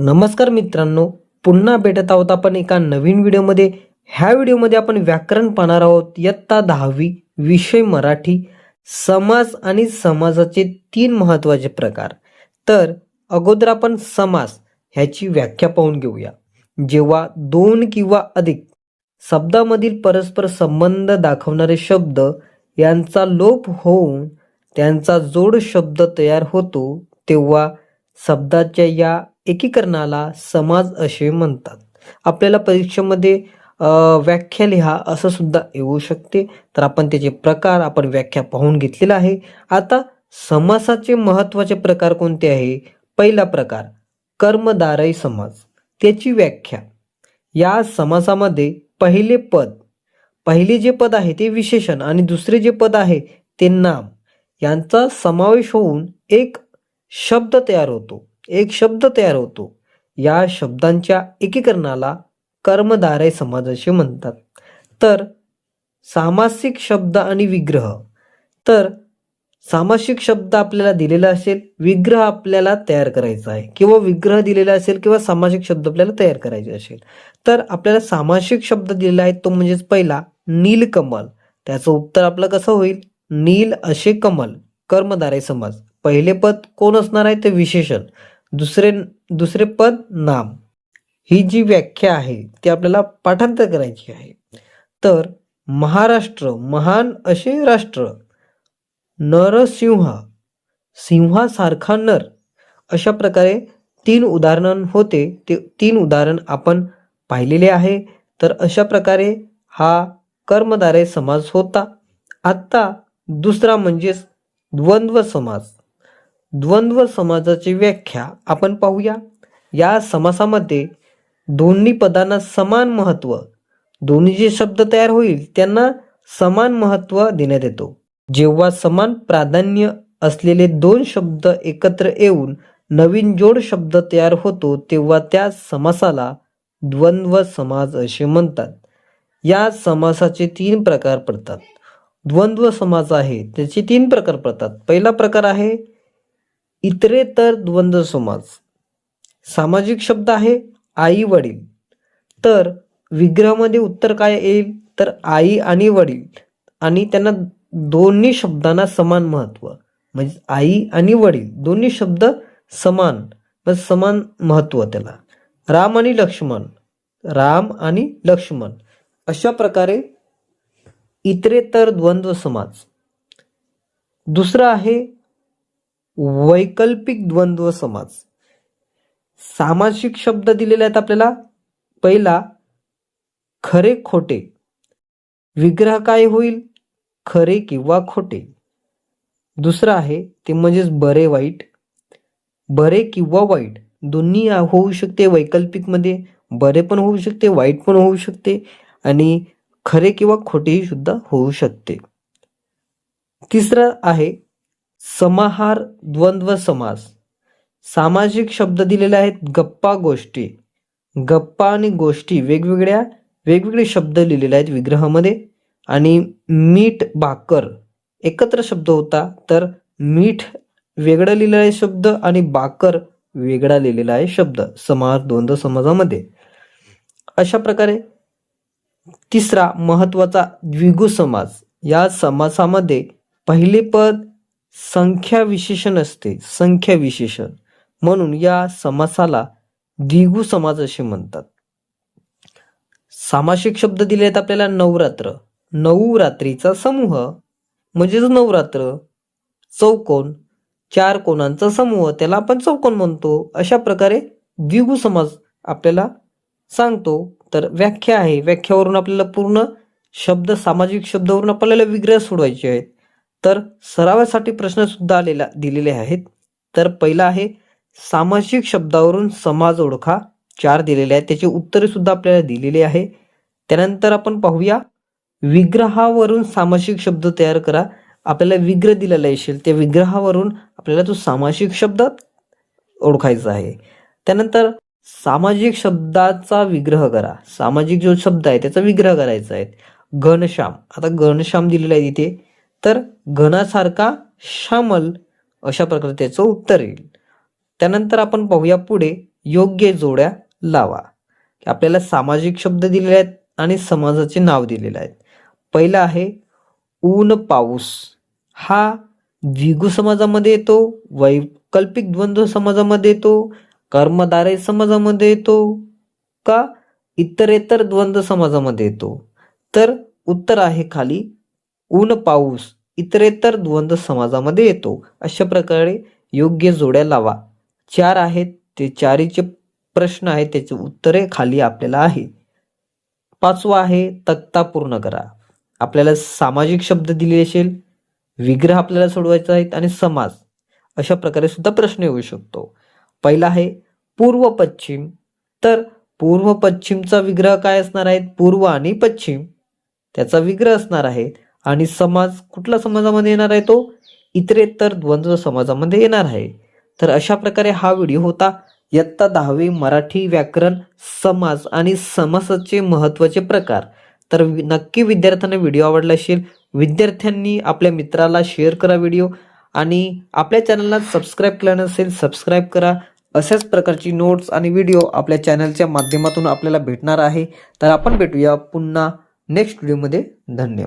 नमस्कार मित्रांनो पुन्हा भेटत आहोत आपण एका नवीन व्हिडिओमध्ये. ह्या व्हिडिओमध्ये आपण व्याकरण पाहणार आहोत इयत्ता दहावी विषय मराठी समास आणि समासाचे तीन महत्त्वाचे प्रकार. तर अगोदर आपण समास ह्याची व्याख्या पाहून घेऊया. जेव्हा दोन किंवा अधिक शब्दामधील परस्पर संबंध दाखवणारे शब्द यांचा लोप होऊन त्यांचा जोड शब्द तयार होतो तेव्हा शब्दाच्या या एकीकरणाला समाज असे म्हणतात. आपल्याला परीक्षेमध्ये व्याख्या लिहा असं सुद्धा येऊ शकते. तर आपण त्याचे प्रकार आपण व्याख्या पाहून घेतलेला आहे. आता समासाचे महत्त्वाचे प्रकार कोणते आहे? पहिला प्रकार कर्मदारय समाज त्याची व्याख्या. या समासामध्ये पहिले पद पहिले जे पद आहे ते विशेषण आणि दुसरे जे पद आहे ते नाम. यांचा समावेश होऊन एक शब्द तयार होतो. एक शब्द तयार होतो. या शब्दांच्या एकीकरणाला कर्मधारय समाज असे म्हणतात. तर सामासिक शब्द आणि विग्रह. तर सामासिक शब्द आपल्याला दिलेला असेल विग्रह आपल्याला तयार करायचा आहे. किंवा विग्रह दिलेला असेल किंवा सामासिक शब्द आपल्याला तयार करायचे असेल. तर आपल्याला सामासिक शब्द दिलेला आहे तो म्हणजेच पहिला नीलकमल त्याचं उत्तर आपलं कसं होईल? नील असे कमल कर्मधारय समाज. पहिले पद कोण असणार आहे? ते विशेषण. दुसरे दुसरे पद नाम. ही जी व्याख्या आहे ती आपल्याला पाठांतर करायची आहे. तर महाराष्ट्र महान असे राष्ट्र. नरसिंह सिंहासारखा नर. अशा प्रकारे तीन उदाहरण होते ते तीन उदाहरण आपण पाहिलेले आहे. तर अशा प्रकारे हा कर्मदारे समाज होता. आत्ता दुसरा म्हणजेच द्वंद्व समाज द्वंद्व समाजाची व्याख्या आपण पाहूया. या समासामध्ये दोन्ही पदांना समान महत्त्व दोन्ही जे शब्द तयार होईल त्यांना समान महत्त्व देण्यात येतो. जेव्हा समान प्राधान्य असलेले दोन शब्द एकत्र येऊन नवीन जोड शब्द तयार होतो तेव्हा त्या समासाला द्वंद्व समाज असे म्हणतात. या समासाचे तीन प्रकार पडतात. द्वंद्व समाज आहे त्याचे तीन प्रकार पडतात. पहिला प्रकार आहे इतरेतर द्वंद्व समाज. सामाजिक शब्द आहे आई वडील. तर विग्रहामध्ये उत्तर काय येईल? तर आई आणि वडील. आणि त्यांना दोन्ही शब्दांना समान महत्त्व. म्हणजे आई आणि वडील दोन्ही शब्द समान. म्हणजे समान महत्त्व त्याला. राम आणि लक्ष्मण. राम आणि लक्ष्मण. अशा प्रकारे इतरेतर द्वंद्व समाज. दुसरं आहे वैकल्पिक द्वंद्व समाज. सामासिक शब्द दिलेले आहेत आपल्याला. पहिला खरे खोटे. विग्रह काय होईल? खरे किंवा खोटे. दुसरं आहे ते म्हणजेच बरे वाईट. बरे किंवा वाईट दोन्ही होऊ शकते वैकल्पिकमध्ये. बरे पण होऊ शकते वाईट पण होऊ शकते. आणि खरे किंवा खोटेही सुद्धा होऊ शकते. तिसरं आहे समाहार द्वंद्व समास. सामाजिक शब्द दिलेले आहेत गप्पा गोष्टी. गप्पा आणि गोष्टी वेगवेगळ्या वेगवेगळे शब्द लिहिलेले आहेत विग्रहामध्ये. आणि मीठ भाकर एकत्र शब्द होता तर मीठ वेगळं लिहिलेला आहे शब्द आणि बाकर वेगळा लिहिलेला आहे शब्द. समाहार द्वंद्व समाजामध्ये. अशा प्रकारे तिसरा महत्त्वाचा द्विगु समास. या समासामध्ये पहिले पद संख्या विशेषण असते संख्या विशेषण. म्हणून या समासाला द्विगु समाज असे म्हणतात. सामासिक शब्द दिले आहेत आपल्याला नवरात्र. नऊ रात्रीचा समूह. म्हणजेच नवरात्र. चौकोन. चार कोणांचा समूह. त्याला आपण चौकोन म्हणतो. अशा प्रकारे द्विगु समाज आपल्याला सांगतो. तर व्याख्या आहे. व्याख्यावरून आपल्याला पूर्ण शब्द सामाजिक शब्दावरून आपल्याला विग्रह सोडवायचे आहेत. तर सरावासाठी प्रश्न सुद्धा आलेला दिलेले आहेत. तर पहिला आहे सामाजिक शब्दावरून समाज ओळखा चार दिलेले आहेत. त्याची उत्तरे सुद्धा आपल्याला दिलेली आहे. त्यानंतर आपण पाहूया विग्रहावरून सामासिक शब्द तयार करा. आपल्याला विग्रह दिलेला असेल त्या विग्रहावरून आपल्याला तो सामासिक शब्द ओळखायचा आहे. त्यानंतर सामाजिक शब्दाचा विग्रह करा. सामाजिक जो शब्द आहे त्याचा विग्रह करायचा आहे. घनश्याम. आता घनश्याम दिलेला आहे तिथे. तर घनासारखा श्यामल अशा प्रकारे त्याचं उत्तर येईल. त्यानंतर आपण पाहूया पुढे योग्य जोड्या लावा. आपल्याला सामाजिक शब्द दिलेले आहेत आणि समाजाचे नाव दिलेले आहेत. पहिला आहे ऊन पाऊस. हा द्विगु समाजामध्ये येतो वैकल्पिक द्वंद्व समाजामध्ये येतो कर्मधारय समाजामध्ये येतो का इतरेतर द्वंद्व समाजामध्ये येतो? तर उत्तर आहे खाली ऊन पाऊस इतरेतर द्वंद्व समाजामध्ये येतो. अशा प्रकारे योग्य जोड्या लावा. चार आहेत ते चारीचे प्रश्न आहेत त्याचे उत्तरे खाली आपल्याला आहे. पाचवा आहे तक्ता पूर्ण करा. आपल्याला सामाजिक शब्द दिले असेल विग्रह आपल्याला सोडवायचा आहेत आणि समाज. अशा प्रकारे सुद्धा प्रश्न येऊ शकतो. पहिला आहे पूर्व पश्चिम. तर पूर्व पश्चिमचा विग्रह काय असणार आहे? पूर्व आणि पश्चिम. त्याचा विग्रह असणार आहे आणि समाज कुठल्या समाजामध्ये येणार आहे तो? इतरेतर द्वंद्व समाजामध्ये येणार आहे. तर अशा प्रकारे हा व्हिडिओ होता. इयत्ता दहावी मराठी व्याकरण समाज आणि समासाचे महत्त्वाचे प्रकार. तर नक्की विद्यार्थ्यांना व्हिडिओ आवडला असेल विद्यार्थ्यांनी आपल्या मित्राला शेअर करा व्हिडिओ. आणि आपल्या चॅनलला सबस्क्राईब केलं नसेल सबस्क्राईब करा. अशाच प्रकारची नोट्स आणि व्हिडिओ आपल्या चॅनलच्या माध्यमातून आपल्याला भेटणार आहे. तर आपण भेटूया पुन्हा नेक्स्ट व्हिडिओमध्ये धन्यवाद.